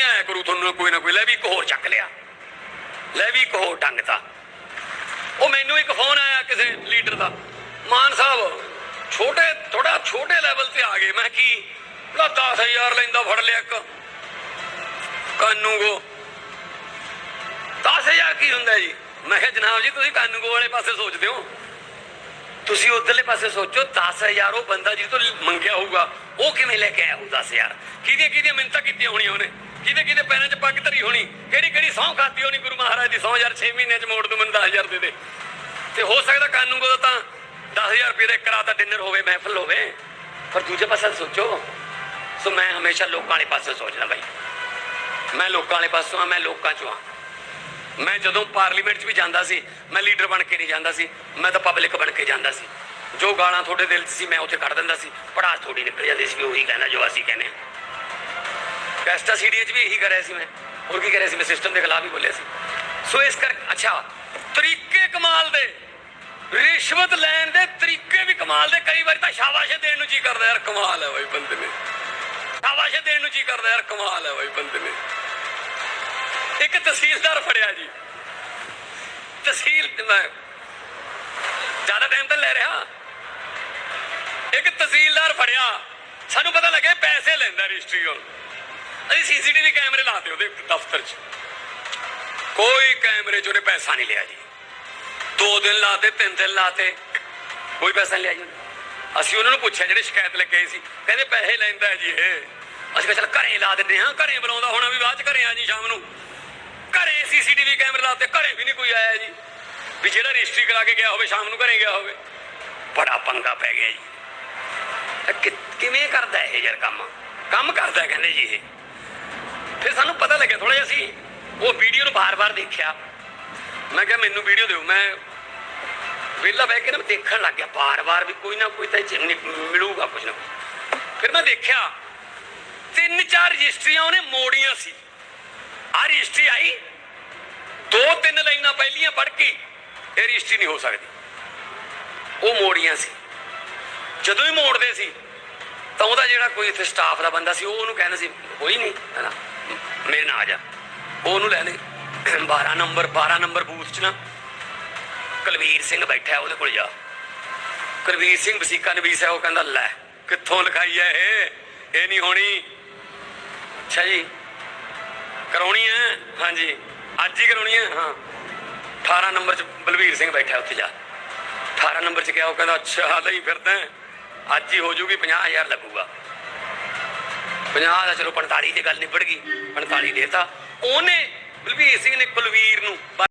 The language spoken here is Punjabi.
ਆਇਆ ਕਰੂ ਤੁਹਾਨੂੰ ਕੋਈ ਨਾ ਕੋਈ ਲੈ ਵੀ ਇੱਕ ਹੋਰ ਚੱਕ ਲਿਆ। ਲੈ ਵੀ ਇੱਕ ਹੋਰ ਟੰਗਤਾ ਉਹ ਮੈਨੂੰ ਇੱਕ ਫੋਨ ਆਇਆ ਕਿਸੇ ਲੀਡਰ ਦਾ। ਮਾਨ ਸਾਹਿਬ, ਛੋਟੇ, ਥੋੜਾ ਛੋਟੇ ਲੈਵਲ ਤੇ ਆ ਗਏ। ਮੈਂ ਕੀ? ਲਾ 10000 ਲੈਂਦਾ, ਫੜ ਲਿਆ ਇੱਕ। ਕਾਨੂੰਗੋ। 10000 ਕੀ ਹੁੰਦਾ ਜੀ? ਮੈਂ ਕਿਹਾ, ਜਨਾਬ ਜੀ, ਤੁਸੀਂ ਕਾਨੂੰ ਕਾਨੂੰਗੋ ਵਾਲੇ ਪਾਸੇ ਸੋਚਦੇ ਹੋ। ਤੁਸੀਂ ਉਧਰਲੇ ਪਾਸੇ ਸੋਚੋ 10000 ਉਹ ਬੰਦਾ ਜਿਹਦੇ ਤੋਂ ਮੰਗਿਆ ਹੋਊਗਾ, ਉਹ ਕਿਵੇਂ ਲੈ ਕੇ ਆਇਆ ਹੋਊ 10000 ਕਿਹਦੀਆਂ ਕਿਹਦੀਆਂ ਮਿੰਤਾਂ ਕੀਤੀਆਂ ਹੋਣੀਆਂ ਉਹਨੇ? ਕਿਹਦੇ ਕਿਹਦੇ ਪੈਰਾਂ 'ਚ ਪੱਗ ਧਰੀ ਹੋਣੀ, ਕਿਹੜੀ ਕਿਹੜੀ ਸਹੁੰ ਖਾਦੀ ਹੋਣੀ ਗੁਰੂ ਮਹਾਰਾਜ ਦੀ ਸਹੁੰ ਯਾਰ 6 ਮਹੀਨਿਆਂ 'ਚ ਮੋੜ ਦੂੰ ਮੈਨੂੰ 10000 ਦੇ ਦੇ। ਤੇ ਹੋ ਸਕਦਾ ਕਾਨੂੰਗੋ ਦਾ ਤਾਂ 10000 ਰੁਪਏ ਦਾ ਇੱਕ ਡਿਨਰ ਹੋਵੇ, ਮਹਿਫਲ ਹੋਵੇ। ਪਰ ਦੂਜੇ ਪਾਸੇ ਸੋਚੋ, ਸੋ ਮੈਂ ਹਮੇਸ਼ਾ ਲੋਕਾਂ ਵਾਲੇ ਪਾਸੇ ਸੋਚਦਾ ਬਾਈ। ਮੈਂ ਲੋਕਾਂ ਵਾਲੇ ਪਾਸੋਂ ਆ ਮੈਂ ਲੋਕਾਂ 'ਚੋਂ ਆ ਮੈਂ ਜਦੋਂ ਪਾਰਲੀਮੈਂਟ 'ਚ ਵੀ ਜਾਂਦਾ ਸੀ, ਮੈਂ ਲੀਡਰ ਬਣ ਕੇ ਨਹੀਂ ਜਾਂਦਾ ਸੀ, ਮੈਂ ਤਾਂ ਪਬਲਿਕ ਬਣ ਕੇ ਜਾਂਦਾ ਸੀ। ਜੋ ਗਾਲਾਂ ਤੁਹਾਡੇ ਦਿਲ 'ਚ ਸੀ, ਮੈਂ ਉੱਥੇ ਕੱਢ ਦਿੰਦਾ ਸੀ। ਪੜਾਸ ਥੋੜੀ ਨਿਕਲ ਜਾਂਦੀ ਸੀ ਉਹੀ ਕਹਿੰਦਾ ਜੋ ਅਸੀਂ ਕਹਿੰਦੇ ਹਾਂ। ਕੈਸਟਾ ਸੀਡੀਏ 'ਚ ਵੀ ਇਹੀ ਕਰਿਆ ਸੀ ਮੈਂ। ਹੋਰ ਕੀ ਕਰਿਆ ਸੀ? ਮੈਂ ਸਿਸਟਮ ਦੇ ਖਿਲਾਫ ਹੀ ਬੋਲਿਆ ਸੀ। ਸੋ ਇਸ ਕਰ ਅੱਛਾ, ਤਰੀਕੇ ਕਮਾਲ ਦੇ, ਰਿਸ਼ਵਤ ਲੈਣ ਦੇ ਤਰੀਕੇ ਵੀ ਕਮਾਲ ਦੇ। ਕਈ ਵਾਰੀ ਤਾਂ ਸ਼ਾਬਾਸ਼ ਦੇਣ ਨੂੰ ਜੀ ਕਰਦਾ ਯਾਰ, ਕਮਾਲ ਹੈ ਬਾਈ ਬੰਦੇ ਨੇ। ਸ਼ਾਬਾਸ਼ ਦੇਣ ਨੂੰ ਜੀ ਕਰਦਾ ਯਾਰ, ਕਮਾਲ ਹੈ ਬਾਈ ਬੰਦੇ ਨੇ। ਇੱਕ ਤਹਿਸੀਲਦਾਰ ਫੜਿਆ ਜੀ। ਤਹਿਸੀਲ, ਮੈਂ ਜ਼ਿਆਦਾ ਟਾਈਮ ਤਾਂ ਲੈ ਰਿਹਾ। ਇੱਕ ਤਹਿਸੀਲਦਾਰ ਫੜਿਆ। ਸਾਨੂੰ ਪਤਾ ਲੱਗਿਆ ਪੈਸੇ ਲੈਂਦਾ ਰਜਿਸਟਰੀ ਕੋਲ ਅਸੀਂ ਸੀਸੀਟੀਵੀ ਕੈਮਰੇ ਲਾਤੇ ਉਹਦੇ ਦਫ਼ਤਰ 'ਚ। ਕੋਈ ਕੈਮਰੇ 'ਚ ਉਹਨੇ ਪੈਸਾ ਨਹੀਂ ਲਿਆ ਜੀ। ਦੋ ਦਿਨ ਲਾਤੇ ਤਿੰਨ ਦਿਨ ਲਾਤੇ ਕੋਈ ਪੈਸਾ ਨਹੀਂ ਲਿਆ ਜੀ ਅਸੀਂ ਉਹਨਾਂ ਨੂੰ ਪੁੱਛਿਆ ਜਿਹੜੇ ਸ਼ਿਕਾਇਤ ਲੈ ਸੀ। ਕਹਿੰਦੇ ਪੈਸੇ ਲੈਂਦਾ ਹੈ ਜੀ ਇਹ। ਅਸੀਂ ਕਿਹਾ ਚੱਲ ਘਰੇ ਲਾ ਦਿੰਦੇ ਹਾਂ, ਘਰੇ ਬੁਲਾਉਂਦਾ ਹੋਣਾ ਵੀ ਬਾਅਦ ਚ ਘਰੇ ਆ ਜੀ ਸ਼ਾਮ ਨੂੰ। ਘਰੇ ਸੀਸੀਟੀਵੀ ਕੈਮਰੇ ਲਾਤੇ ਘਰੇ ਵੀ ਨਹੀਂ ਕੋਈ ਆਇਆ ਜੀ। ਵੀ ਜਿਹੜਾ ਰਜਿਸਟਰੀ ਕਰਾ ਕੇ ਗਿਆ ਹੋਵੇ, ਸ਼ਾਮ ਨੂੰ ਘਰੇ ਗਿਆ ਹੋਵੇ। ਬੜਾ ਪੰਗਾ ਪੈ ਗਿਆ ਜੀ। ਕਿਵੇਂ ਕਰਦਾ ਇਹ ਯਾਰ ਕੰਮ? ਕੰਮ ਕਰਦਾ ਕਹਿੰਦੇ ਜੀ ਇਹ। ਫਿਰ ਸਾਨੂੰ ਪਤਾ ਲੱਗਿਆ ਥੋੜਾ ਜਿਹਾ ਸੀ ਉਹ ਵੀਡੀਓ ਨੂੰ ਬਾਰ-ਬਾਰ ਦੇਖਿਆ। ਮੈਂ ਕਿਹਾ ਮੈਨੂੰ ਵੀਡੀਓ ਦਿਓ, ਮੈਂ ਵਿਹਲਾ ਬਹਿ ਕੇ ਨਾ ਦੇਖਣ ਲੱਗ ਗਿਆ ਬਾਰ-ਬਾਰ ਵੀ ਕੋਈ ਨਾ ਕੋਈ ਤਾਂ ਮਿਲੂਗਾ ਕੁਝ ਨਾ ਕੁਛ। ਫਿਰ ਮੈਂ ਦੇਖਿਆ, ਤਿੰਨ ਚਾਰ ਰਜਿਸਟਰੀਆਂ ਉਹਨੇ ਮੋੜੀਆਂ ਸੀ। ਆ ਰਜਿਸਟਰੀ ਆਈ, ਦੋ ਤਿੰਨ ਲਾਈਨਾਂ ਪਹਿਲੀਆਂ ਪੜ੍ਹ ਕੇ ਇਹ ਰਜਿਸਟਰੀ ਨਹੀਂ ਹੋ ਸਕਦੀ। ਉਹ ਮੋੜੀਆਂ ਸੀ। ਜਦੋਂ ਹੀ ਮੋੜਦੇ ਸੀ, ਤਾਂ ਉਹਦਾ ਜਿਹੜਾ ਕੋਈ ਇੱਥੇ ਸਟਾਫ ਦਾ ਬੰਦਾ ਸੀ, ਉਹ ਉਹਨੂੰ ਕਹਿੰਦਾ ਸੀ ਕੋਈ ਨਹੀਂ ਹੈਨਾ ਉਹ ਉਹਨੂੰ ਲੈ 12 ਨੰਬਰ 12 ਨੰਬਰ ਬੂਥ 'ਚ ਨਾ। ਕੁਲਵੀਰ ਸਿੰਘ ਬੈਠਾ ਉਹਦੇ ਕੋਲ ਜਾ। ਕੁਲਵੀਰ ਸਿੰਘ ਵਸੀਕਾ ਨਵੀਸ ਹੈ ਉਹ ਕਹਿੰਦਾ, ਲੈ, ਕਿੱਥੋਂ ਲਿਖਾਈ ਹੈ ਇਹ? ਇਹ ਨਹੀਂ ਹੋਣੀ। ਅੱਛਾ ਜੀ। ਕਰਾਉਣੀ ਹੈ ਹਾਂਜੀ। ਅੱਜ ਹੀ ਕਰਾਉਣੀ ਹੈ ਹਾਂ। 18 ਨੰਬਰ 'ਚ ਬਲਵੀਰ ਸਿੰਘ ਬੈਠਾ ਉੱਥੇ ਜਾ। 18 ਨੰਬਰ 'ਚ ਗਿਆ ਉਹ ਕਹਿੰਦਾ, ਅੱਛਾ ਲਈ ਫਿਰਦਾ ਹੈ। ਅੱਜ ਹੀ ਹੋ ਜੂਗੀ 50000 ਲੱਗੂਗਾ। 50 ਦਾ ਚਲੋ 45 ਦੀ ਗੱਲ ਨਿਬੜ ਗਈ 45 ਦੇਤਾ। ਉਹਨੇ ਬਲਬੀਰ ਸਿੰਘ ਨੇ ਕੁਲਵੀਰ ਨੂੰ